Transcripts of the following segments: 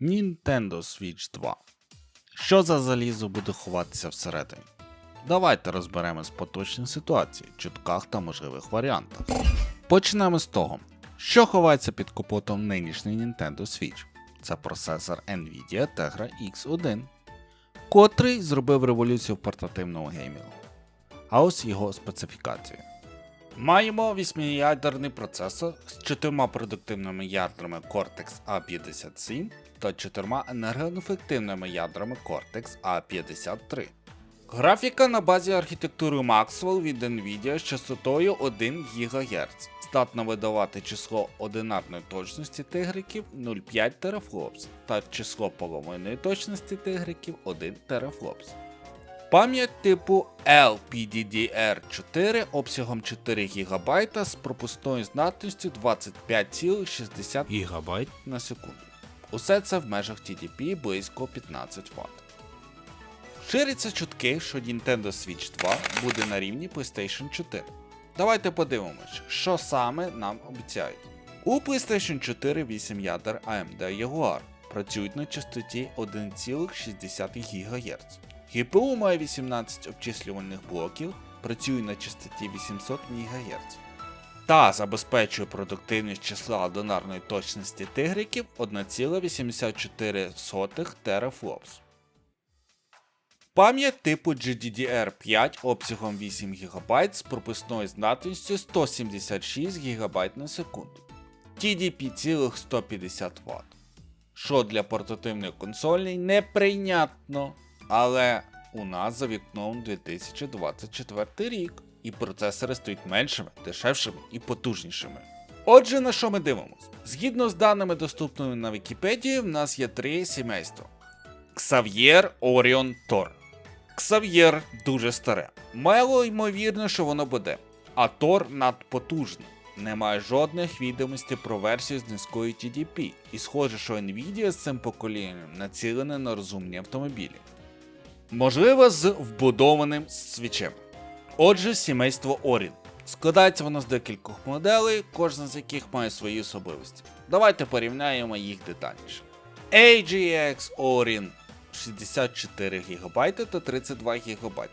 Nintendo Switch 2. Що за залізо буде ховатися всередині? Давайте розберемось поточні ситуації, чутках та можливих варіантах. Почнемо з того, що ховається під капотом нинішній Nintendo Switch. Це процесор Nvidia Tegra X1, котрий зробив революцію в портативному геймінгу. А ось його специфікації. Маємо 8-ядерний процесор з чотирма продуктивними ядрами Cortex A57 та чотирма енергоефективними ядрами Cortex A53. Графіка на базі архітектури Maxwell від Nvidia з частотою 1 ГГц. Здатна видавати число одинарної точності тигриків 0,5 терафлопс та число половинної точності тигриків 1 терафлопс. Пам'ять типу LPDDR4 обсягом 4 ГБ з пропускною здатністю 25,60 ГБ на секунду. Усе це в межах TDP близько 15 Вт. Ширяться чутки, що Nintendo Switch 2 буде на рівні PlayStation 4. Давайте подивимось, що саме нам обіцяють. У PlayStation 4 8 ядер AMD Jaguar працюють на частоті 1,6 ГГц. GPU має 18 обчислювальних блоків, працює на частоті 800 МГц. Та забезпечує продуктивність числа одинарної точності тигриків 1,84 терафлопс. Пам'ять типу GDDR5 обсягом 8 ГБ з пропускною здатністю 176 ГБ на секунду. TDP цілих 150 Вт. Що для портативних консолей неприйнятно. Але у нас за вікном 2024 рік, і процесори стають меншими, дешевшими і потужнішими. Отже, на що ми дивимося? Згідно з даними, доступними на Вікіпедії, в нас є три сімейства: Ксав'єр Оріон Тор. Ксав'єр дуже старе. Мало ймовірно, що воно буде. А Тор надпотужне. Немає жодних відомостей про версію з низькою TDP, і схоже, що Nvidia з цим поколінням націлена на розумні автомобілі. Можливо, з вбудованим свічем. Отже, сімейство Орін. Складається воно з декількох моделей, кожна з яких має свої особливості. Давайте порівняємо їх детальніше. AGX Orin 64 ГБ та 32 ГБ.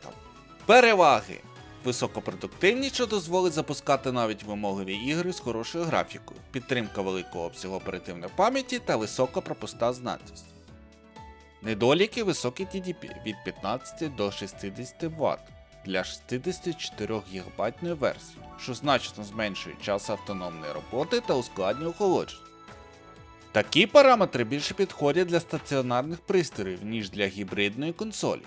Переваги. Високопродуктивність, що дозволить запускати навіть вимогливі ігри з хорошою графікою, підтримка великого обсягу оперативної пам'яті та висока пропуста здатність. Недоліки високий TDP від 15 до 60 Вт для 64 ГБ версії, що значно зменшує час автономної роботи та ускладнює охолодження. Такі параметри більше підходять для стаціонарних пристроїв, ніж для гібридної консолі.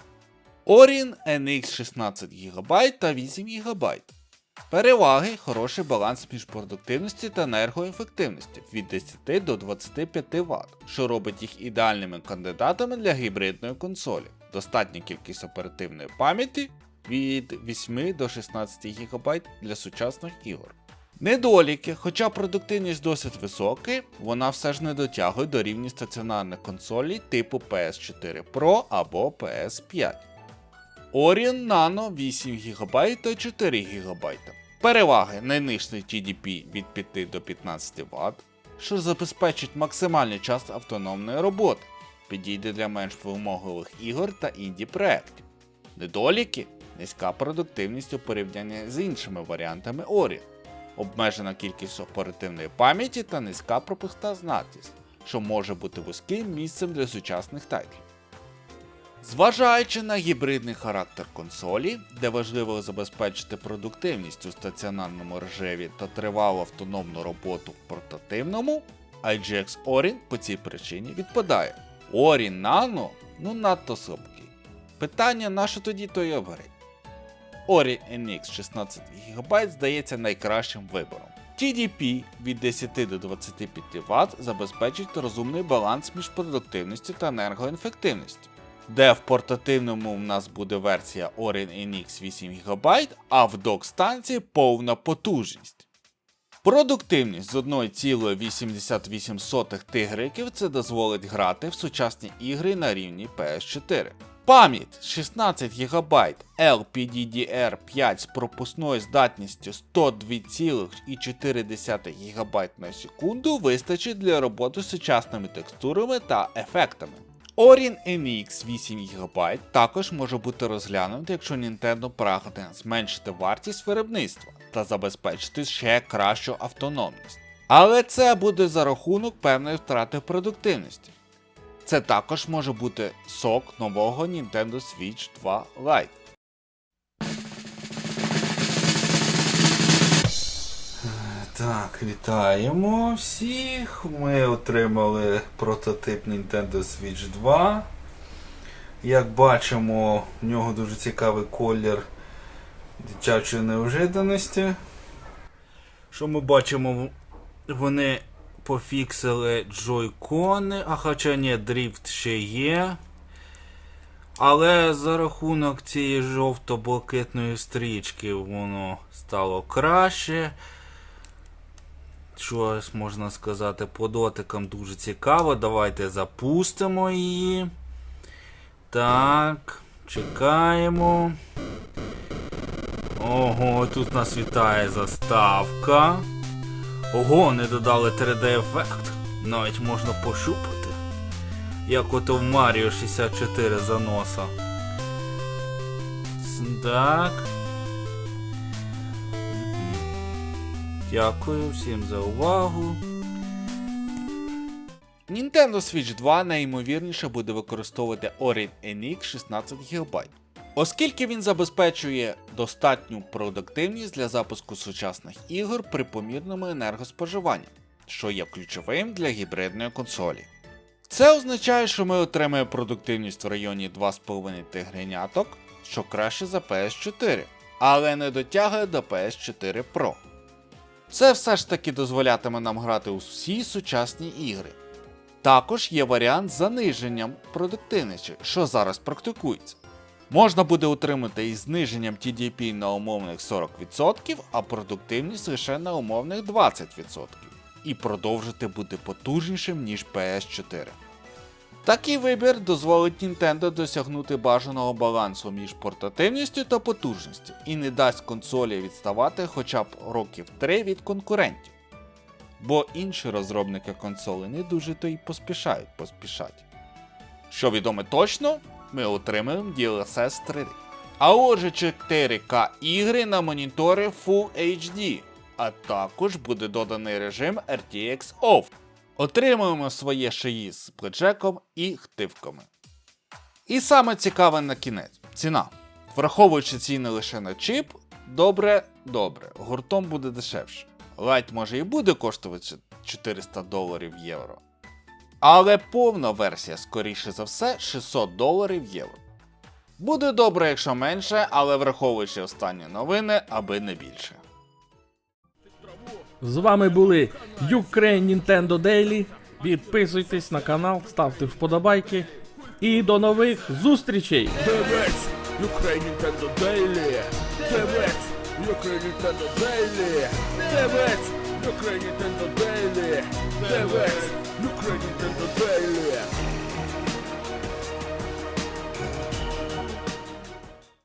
Orien NX 16 ГБ та 8 ГБ. Переваги хороший баланс між продуктивністю та енергоефективністю від 10 до 25 Вт, що робить їх ідеальними кандидатами для гібридної консолі. Достатня кількість оперативної пам'яті від 8 до 16 ГБ для сучасних ігор. Недоліки, хоча продуктивність досить висока, вона все ж не дотягує до рівня стаціонарних консолей типу PS4 Pro або PS5. Orion Nano 8 ГБ та 4 ГБ. Переваги найнижчий TDP від 5 до 15 Вт, що забезпечить максимальний час автономної роботи, підійде для менш вимогливих ігор та інді проєктів. Недоліки низька продуктивність у порівнянні з іншими варіантами Orion, обмежена кількість оперативної пам'яті та низька пропуста здатність, що може бути вузьким місцем для сучасних тайтлів. Зважаючи на гібридний характер консолі, де важливо забезпечити продуктивність у стаціонарному режимі та тривалу автономну роботу в портативному, IGX Orin по цій причині відпадає. Orin Nano ну надто слабкий. Питання на що тоді той апгрейд? Ori NX 16 ГБ здається найкращим вибором. TDP від 10 до 25 Вт забезпечить розумний баланс між продуктивністю та енергоефективністю де в портативному в нас буде версія Orin NX 8 ГБ, а в док-станції повна потужність. Продуктивність з 1,88 тигриків це дозволить грати в сучасні ігри на рівні PS4. Пам'ять 16 ГБ LPDDR5 з пропускною здатністю 102,4 ГБ на секунду вистачить для роботи з сучасними текстурами та ефектами. Orin NX 8 ГБ також може бути розглянути, якщо Nintendo прагне зменшити вартість виробництва та забезпечити ще кращу автономність. Але це буде за рахунок певної втрати продуктивності. Це також може бути сок нового Nintendo Switch 2 Lite. Так, вітаємо всіх. Ми отримали прототип Nintendo Switch 2. Як бачимо, в нього дуже цікавий колір дитячої неожиданості. Що ми бачимо? Вони пофіксили джойкони, а хоча ні, дріфт ще є. Але за рахунок цієї жовто-блакитної стрічки воно стало краще. Щось можна сказати, по дотикам дуже цікаво. Давайте запустимо її. Так, чекаємо. Ого, тут нас вітає заставка. Ого, не додали 3D-ефект. Навіть можна пощупати. Як ото в Маріо 64 заноса. Так. Дякую всім за увагу. Nintendo Switch 2 найімовірніше буде використовувати Orin NX 16 ГБ. Оскільки він забезпечує достатню продуктивність для запуску сучасних ігор при помірному енергоспоживанні, що є ключовим для гібридної консолі. Це означає, що ми отримаємо продуктивність в районі 2,5 тигреняток, що краще за PS4, але не дотягує до PS4 Pro. Це все ж таки дозволятиме нам грати у всі сучасні ігри. Також є варіант з заниженням продуктивності, що зараз практикується. Можна буде отримати із зниженням TDP на умовних 40%, а продуктивність лише на умовних 20%, і продовжити бути потужнішим, ніж PS4. Такий вибір дозволить Nintendo досягнути бажаного балансу між портативністю та потужністю і не дасть консолі відставати хоча б років 3 від конкурентів. Бо інші розробники консолей не дуже то й поспішають поспішати. Що відомо точно, ми отримаємо DLSS 3D. А отже 4К ігри на монітори Full HD, а також буде доданий режим RTX OFF. Отримуємо своє шиї з пледжеком і хтивками. І саме цікаве на кінець ціна. Враховуючи ціни лише на чіп, добре, добре, гуртом буде дешевше. Лайт може і буде коштувати 400 доларів євро. Але повна версія, скоріше за все, 600 доларів євро. Буде добре, якщо менше, але враховуючи останні новини, аби не більше. З вами були Ukraine Nintendo Daily. Підписуйтесь на канал, ставте вподобайки. І до нових зустрічей! Дивись, Ukraine Nintendo Daily. Дивись, Ukraine Nintendo Daily. Дивись, Ukraine Nintendo Daily. Дивись, Ukraine Nintendo Daily.